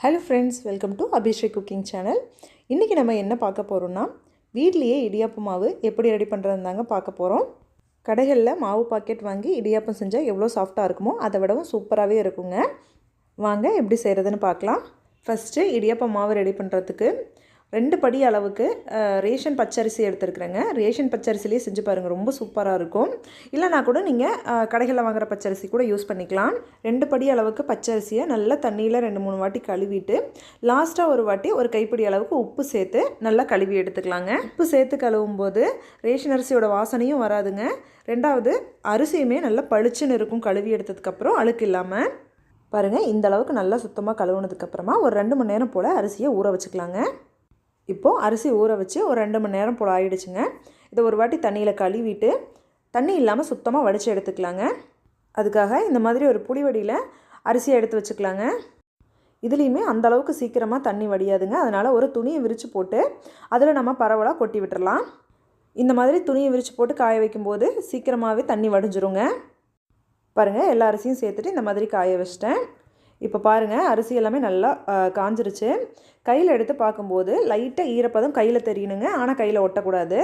Hello friends welcome to Abhishek cooking channel இன்றைக்கி நம்ம என்ன பார்க்க போகிறோம்னா வீட்லேயே இடியாப்பம் மாவு எப்படி ரெடி பண்ணுறதுன்னு தாங்க பார்க்க போகிறோம் கடைகளில் மாவு பாக்கெட் வாங்கி இடியாப்பம் செஞ்சால் எவ்வளோ சாஃப்டாக இருக்குமோ அதை விடவும் சூப்பராகவே இருக்குங்க. வாங்க எப்படி செய்கிறதுன்னு பார்க்கலாம். ஃபஸ்ட்டு இடியாப்பம் மாவு ரெடி பண்ணுறதுக்கு ரெண்டு படி அளவுக்கு ரேஷன் பச்சரிசி எடுத்துருக்குறேங்க. ரேஷன் பச்சரிசிலேயே செஞ்சு பாருங்கள் ரொம்ப சூப்பராக இருக்கும். இல்லைனா கூட நீங்கள் கடைகளில் வாங்குற பச்சரிசி கூட யூஸ் பண்ணிக்கலாம். ரெண்டு படி அளவுக்கு பச்சரிசியை நல்லா தண்ணியில் ரெண்டு மூணு வாட்டி கழுவிட்டு லாஸ்ட்டாக ஒரு வாட்டி ஒரு கைப்பிடி அளவுக்கு உப்பு சேர்த்து நல்லா கழுவி எடுத்துக்கலாங்க. உப்பு சேர்த்து கழுவும் போது ரேஷன் அரிசியோட வாசனையும் வராதுங்க. ரெண்டாவது அரிசியுமே நல்லா பளிச்சுன்னு இருக்கும் கழுவி எடுத்ததுக்கப்புறம் அழுக்கு இல்லாமல் பாருங்கள் இந்த அளவுக்கு நல்லா சுத்தமாக கழுவுனதுக்கப்புறமா ஒரு ரெண்டு மணி நேரம் போல் அரிசியை ஊற வச்சுக்கலாங்க. இப்போது அரிசி ஊற வச்சு ஒரு ரெண்டு மணி நேரம் போல் ஆயிடுச்சுங்க. இதை ஒரு வாட்டி தண்ணியில் கழுவிட்டு தண்ணி இல்லாமல் சுத்தமாக வடித்து எடுத்துக்கலாங்க. அதுக்காக இந்த மாதிரி ஒரு புளி வடியில் அரிசியை எடுத்து வச்சுக்கலாங்க. இதுலேயுமே அந்தளவுக்கு சீக்கிரமாக தண்ணி வடியாதுங்க. அதனால் ஒரு துணியை விரித்து போட்டு அதில் நம்ம பரவலாக கொட்டி விட்டுறலாம். இந்த மாதிரி துணியை விரித்து போட்டு காய வைக்கும்போது சீக்கிரமாகவே தண்ணி வடிஞ்சிருங்க. பாருங்கள் எல்லா அரிசியும் சேர்த்துட்டு இந்த மாதிரி காய வச்சிட்டேன். இப்போ பாருங்கள் அரிசி எல்லாமே நல்லா காஞ்சிருச்சு. கையில் எடுத்து பார்க்கும்போது லைட்டாக ஈரப்பதம் கையில் தெரியணுங்க. ஆனால் கையில் ஒட்டக்கூடாது.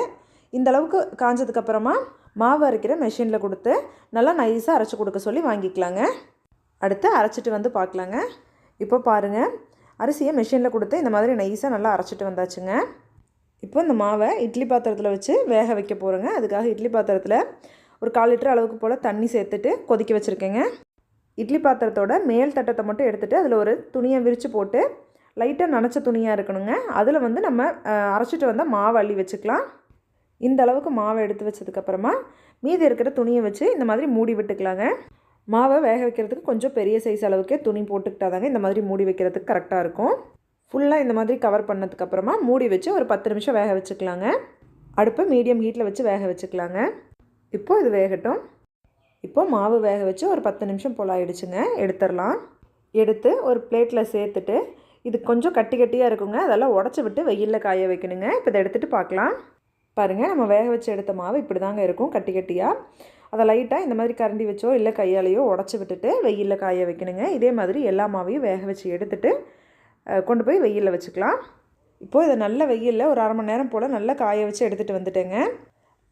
இந்த அளவுக்கு காஞ்சதுக்கப்புறமா மாவு அரைக்கிற மெஷினில் கொடுத்து நல்லா நைஸாக அரைச்சி கொடுக்க சொல்லி வாங்கிக்கலாங்க. அடுத்து அரைச்சிட்டு வந்து பார்க்கலாங்க. இப்போ பாருங்கள் அரிசியை மெஷினில் கொடுத்து இந்த மாதிரி நைஸாக நல்லா அரைச்சிட்டு வந்தாச்சுங்க. இப்போ இந்த மாவை இட்லி பாத்திரத்தில் வச்சு வேக வைக்க போகிறோங்க அதுக்காக இட்லி பாத்திரத்தில் ஒரு கால் லிட்டர் அளவுக்கு போல் தண்ணி சேர்த்துட்டு கொதிக்க வச்சுருக்கேங்க. இட்லி பாத்திரத்தோட மேல் தட்டத்தை மட்டும் எடுத்துகிட்டு அதில் ஒரு துணியை விரித்து போட்டு லைட்டாக நனைச்ச துணியாக இருக்கணுங்க. அதில் வந்து நம்ம அரைச்சிட்டு வந்தால் மாவு அள்ளி வச்சுக்கலாம். இந்த அளவுக்கு மாவை எடுத்து வச்சதுக்கப்புறமா மீதி இருக்கிற துணியை வச்சு இந்த மாதிரி மூடி விட்டுக்கலாங்க. மாவை வேக வைக்கிறதுக்கு கொஞ்சம் பெரிய சைஸ் அளவுக்கே துணி போட்டுக்கிட்டாதாங்க இந்த மாதிரி மூடி வைக்கிறதுக்கு கரெக்டாக இருக்கும். ஃபுல்லாக இந்த மாதிரி கவர் பண்ணதுக்கப்புறமா மூடி வச்சு ஒரு பத்து நிமிஷம் வேக வச்சுக்கலாங்க. அடுப்பை மீடியம் ஹீட்டில் வச்சு வேக வச்சுக்கலாங்க. இப்போது இது வேகட்டும். இப்போது மாவு வேக வச்சு ஒரு பத்து நிமிஷம் போல் ஆயிடுச்சுங்க. எடுத்துடலாம். எடுத்து ஒரு பிளேட்டில் சேர்த்துட்டு இது கொஞ்சம் கட்டி கட்டியாக இருக்குங்க. அதெல்லாம் உடச்சி விட்டு வெயிலில் காய வைக்கணுங்க. இப்போ இதை எடுத்துகிட்டு பார்க்கலாம். பாருங்கள் நம்ம வேக வச்சு எடுத்த மாவு இப்படி தாங்க இருக்கும் கட்டி கட்டியாக அதை லைட்டாக இந்த மாதிரி கரண்டி வச்சோ இல்லை கையாலேயோ உடச்சி விட்டுட்டு வெயிலில் காய வைக்கணுங்க. இதே மாதிரி எல்லா மாவையும் வேக வச்சு எடுத்துட்டு கொண்டு போய் வெயிலில் வச்சுக்கலாம். இப்போது இதை நல்ல வெயிலில் ஒரு அரை மணி நேரம் போல் நல்லா காய வச்சு எடுத்துகிட்டு வந்துட்டேங்க.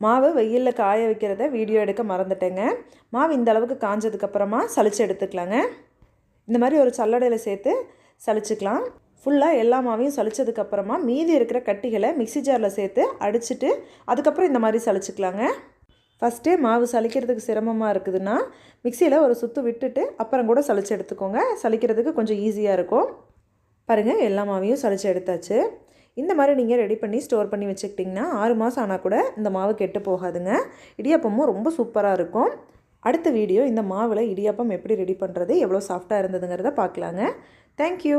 மாவு வெயிலில் காய வைக்கிறத வீடியோ எடுக்க மறந்துட்டேங்க. மாவு இந்த அளவுக்கு காஞ்சதுக்கப்புறமா சளிச்சு எடுத்துக்கலாங்க. இந்த மாதிரி ஒரு சல்லடையில் சேர்த்து சளிச்சுக்கலாம். ஃபுல்லாக எல்லா மாவையும் சலிச்சதுக்கப்புறமா மீதி இருக்கிற கட்டிகளை மிக்ஸி ஜாரில் சேர்த்து அடிச்சிட்டு அதுக்கப்புறம் இந்த மாதிரி சளிச்சுக்கலாங்க. ஃபஸ்ட்டே மாவு சலிக்கிறதுக்கு சிரமமாக இருக்குதுன்னா மிக்சியில் ஒரு சுத்து விட்டுட்டு அப்புறம் கூட சளிச்சு எடுத்துக்கோங்க. சலிக்கிறதுக்கு கொஞ்சம் ஈஸியாக இருக்கும். பாருங்கள் எல்லா மாவையும் சளிச்சு எடுத்தாச்சு. இந்த மாதிரி நீங்கள் ரெடி பண்ணி ஸ்டோர் பண்ணி வச்சுக்கிட்டிங்கன்னா ஆறு மாதம் ஆனால் கூட இந்த மாவு கெட்டு போகாதுங்க. இடியாப்பமும் ரொம்ப சூப்பராக இருக்கும். அடுத்த வீடியோ இந்த மாவில் இடியாப்பம் எப்படி ரெடி பண்ணுறது எவ்வளோ சாஃப்டாக இருந்ததுங்கிறத பார்க்கலாங்க தேங்க்யூ